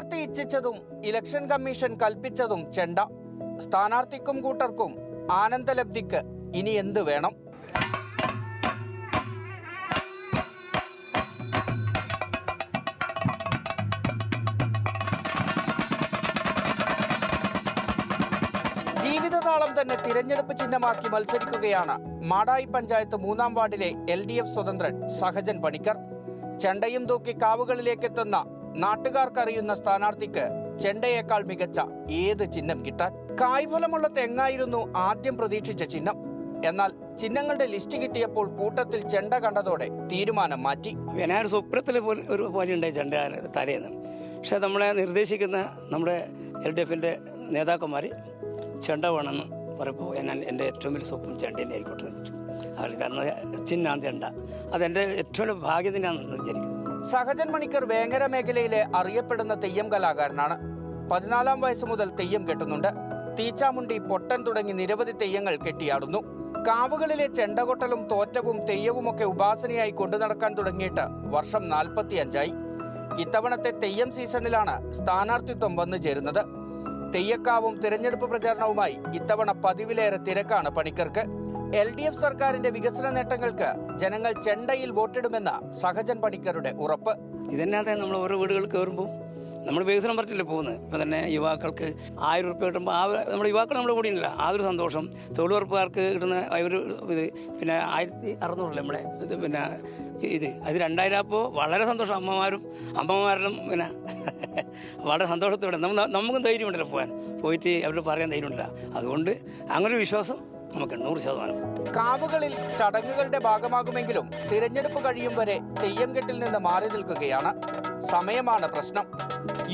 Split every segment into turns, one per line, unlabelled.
Party ഇച്ഛിച്ചതും election commission കൽപ്പിച്ചതും ചെണ്ട. സ്ഥാനാർത്ഥിക്കും കൂട്ടർക്കും ആനന്ദലബ്ധിക്ക് ഇനി എന്ത് വേണം? ജീവിതതാളം തന്നെ തിരഞ്ഞെടുപ്പ് ചിഹ്നമാക്കി മത്സരിക്കുകയാണ് മാടായി പഞ്ചായത്ത് മൂന്നാം വാർഡിലെ എൽ ഡി എഫ് സ്വതന്ത്രൻ സഹജൻ പണിക്കർ. ചെണ്ടയും തൂക്കി കാവുകളിലേക്കെത്തുന്ന നാട്ടുകാർക്കറിയുന്ന സ്ഥാനാർത്ഥിക്ക് ചെണ്ടയേക്കാൾ മികച്ച ഏത് ചിഹ്നം കിട്ടാൻ കായ്ഫലമുള്ള തെങ്ങായിരുന്നു ആദ്യം പ്രതീക്ഷിച്ച ചിഹ്നം. എന്നാൽ ചിഹ്നങ്ങളുടെ ലിസ്റ്റ് കിട്ടിയപ്പോൾ കൂട്ടത്തിൽ ചെണ്ട കണ്ടതോടെ തീരുമാനം മാറ്റി.
ഞാൻ ഒരു സ്വപ്നത്തിൽ പോലെ ഒരു പോലെ ഉണ്ടായി ചെണ്ട തലേന്ന്. പക്ഷെ നമ്മളെ നിർദ്ദേശിക്കുന്ന നമ്മുടെ എൽ ഡി എഫിന്റെ നേതാക്കന്മാർ ചെണ്ട വേണമെന്ന് പറയുമ്പോൾ ഞാൻ എന്റെ ഏറ്റവും വലിയ സ്വപ്നം ചെണ്ട തന്നെ ആയിക്കോട്ടെ അവർ തന്ന ചിഹ്നമാണ് ചെണ്ട. അതെന്റെ ഏറ്റവും വലിയ ഭാഗ്യത്തിനാണ് വിചാരിക്കുന്നത്
സഹജൻ മണിക്കർ വേങ്ങര മേഖലയിലെ അറിയപ്പെടുന്ന തെയ്യം കലാകാരനാണ്. പതിനാലാം വയസ്സ് മുതൽ തെയ്യം കെട്ടുന്നുണ്ട്. തീച്ചാമുണ്ടി പൊട്ടൻ തുടങ്ങി നിരവധി തെയ്യങ്ങൾ കെട്ടിയാടുന്നു. കാവുകളിലെ ചെണ്ടകൊട്ടലും തോറ്റവും തെയ്യവുമൊക്കെ ഉപാസനയായി കൊണ്ടു നടക്കാൻ തുടങ്ങിയിട്ട് വർഷം നാൽപ്പത്തിയഞ്ചായി. ഇത്തവണത്തെ തെയ്യം സീസണിലാണ് സ്ഥാനാർത്ഥിത്വം വന്നു ചേരുന്നത്. തെയ്യക്കാവും തിരഞ്ഞെടുപ്പ് പ്രചാരണവുമായി ഇത്തവണ പതിവിലേറെ തിരക്കാണ് പണിക്കർക്ക്. എൽ ഡി എഫ് സർക്കാരിന്റെ വികസന നേട്ടങ്ങൾക്ക് ജനങ്ങൾ ചെണ്ടയിൽ വോട്ടിടുമെന്ന സഹജൻ പണിക്കരുടെ ഉറപ്പ്.
ഇതന്നാതെ നമ്മൾ ഓരോ വീടുകൾ കയറുമ്പോൾ നമ്മൾ വികസനം പറഞ്ഞില്ല പോകുന്നത്? ഇപ്പം തന്നെ യുവാക്കൾക്ക് ആയിരം ഉറപ്പ് കിട്ടുമ്പോൾ ആ നമ്മുടെ യുവാക്കൾ നമ്മുടെ കൂടെ ഇല്ല. ആ ഒരു സന്തോഷം. തൊഴിലുറപ്പുകാർക്ക് കിട്ടുന്ന ഒരു ഇത്. പിന്നെ ആയിരത്തി അറുന്നൂറല്ലേ നമ്മളെ? പിന്നെ ഇത്. അത് രണ്ടായിരം അപ്പോൾ വളരെ സന്തോഷം. അമ്മമാരും അമ്മമാരിലും പിന്നെ വളരെ സന്തോഷത്തോടെ. നമ്മ നമുക്കും ധൈര്യമുണ്ടല്ലോ പോകാൻ പോയിട്ട് അവരോട് പറയാൻ ധൈര്യമുണ്ടല്ല. അതുകൊണ്ട് അങ്ങനെ വിശ്വാസം നമുക്ക് നൂറ് ശതമാനം.
കാവുകളിൽ ചടങ്ങുകളുടെ ഭാഗമാകുമെങ്കിലും തിരഞ്ഞെടുപ്പ് കഴിയും വരെ തെയ്യം കെട്ടിൽ നിന്ന് മാറി നിൽക്കുകയാണ്. സമയമാണ് പ്രശ്നം.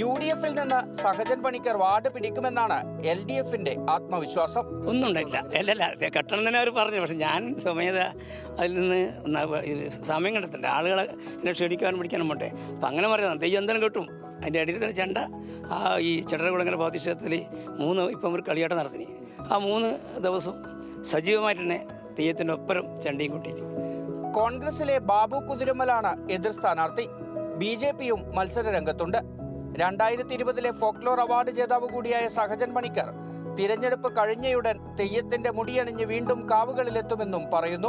യു ഡി എഫിൽ നിന്ന് സഹജൻ പണിക്കർ വാർഡ് പിടിക്കുമെന്നാണ് എൽ ഡി എഫിന്റെ ആത്മവിശ്വാസം
ഒന്നും ഉണ്ടായില്ല അല്ലല്ല കെട്ടണം തന്നെ അവർ പറഞ്ഞു. പക്ഷെ ഞാൻ സമയത അതിൽ നിന്ന് സമയം കണ്ടെത്തണ്ട? ആളുകളെ എന്നെ ക്ഷണിക്കാനും പിടിക്കാനും പോട്ടെ അപ്പം അങ്ങനെ പറയുന്നത് തെയ്യം എന്തായാലും കിട്ടും. അതിന്റെ ഇടയിൽ തന്നെ ചെണ്ട ആ ഈ ചെടകുളങ്ങര ഭൗതിക്ഷേത്രത്തിൽ മൂന്ന് ഇപ്പം ഒരു കളിയാട്ടം നടത്തി ആ മൂന്ന് ദിവസം സജീവമായിട്ട് തന്നെ തെയ്യത്തിന്റെ ഒപ്പരം ചണ്ടിയും കൂട്ടിയിട്ട്
കോൺഗ്രസിലെ ബാബു കുതിരമലാണ് എതിർ സ്ഥാനാർത്ഥി. ബി ജെ പിയും മത്സര രംഗത്തുണ്ട്. രണ്ടായിരത്തി ഇരുപതിലെ ഫോക്ലോർ അവാർഡ് ജേതാവ് കൂടിയായ സഹജൻ പണിക്കർ തിരഞ്ഞെടുപ്പ് കഴിഞ്ഞയുടൻ തെയ്യത്തിന്റെ മുടിയണിഞ്ഞ് വീണ്ടും കാവുകളിലെത്തുമെന്നും പറയുന്നു.